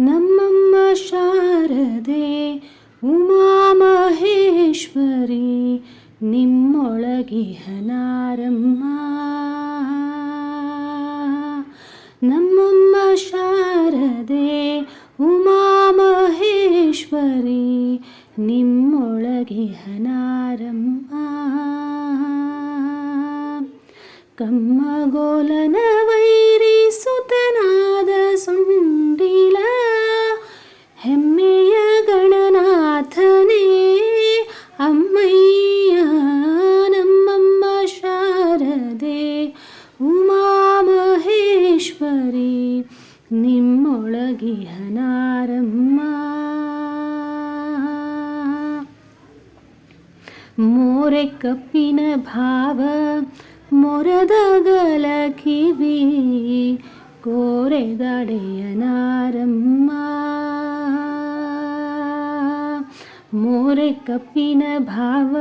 नमम्मा शारदे उमामहेश्वरि निम्ोळगिहनारम्मा नम्म शारदे उमा महेश्वरी कम्मगोलनव നിമ്മൊളകിഹനാരമ്മ മോരക്കപ്പിന ഭാവ മൊരതകല കിവി കോരതടയനാരമ്മ മോരക്കപ്പിന ഭാവ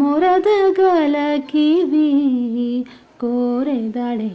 മൊരതകല കിവി കോരതടയനാരമ്മ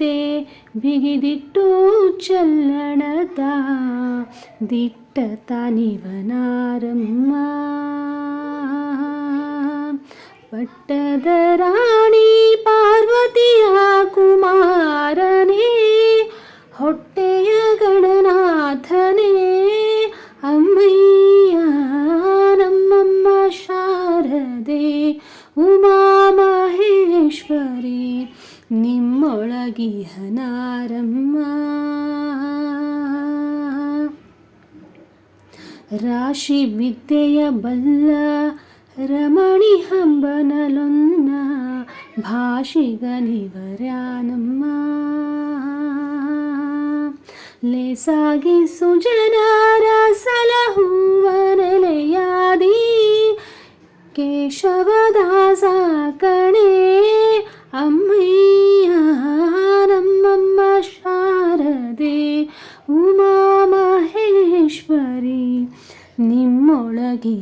ತೆ ಬಿಗಿದಿಟ್ಟು ಚಲ್ಲಣದ ದಿಟ್ಟ ತಾನಿವನಾರಮ್ಮ ಪಟ್ಟದ ರಾಣಿ ಪಾರ್ವತಿಯ ಕುಮಾರನೇ ಹೊಟ್ಟೆಯ ಗಣನಾಥನೇ ಅಮ್ಮಯ್ಯ ನಮ್ಮಮ್ಮ ಶಾರದೆ ಉಮಾ ಹನಾರಮ್ಮ ರಾಶಿ ವಿದ್ಯೆಯ ಬಲ್ಲ ರಮಣಿ ಹಂಬನಲೊನ್ನ ಭಾಷಿಗನಿವರ್ಯಾನಮ್ಮ ಲೇಸಾಗಿ ಸುಜನಾರ ಸಲಹುವನೆಲೆಯಾದಿ ಕೇಶವದಾಸ ಕಣೇ அம்மையாரம்மம்மா ಶಾರದೆ ಉಮಾ ಮಹೇಶ್ವರಿ ನಿಮ್ಮೊಳಗಿಹನಾರಮ್ಮ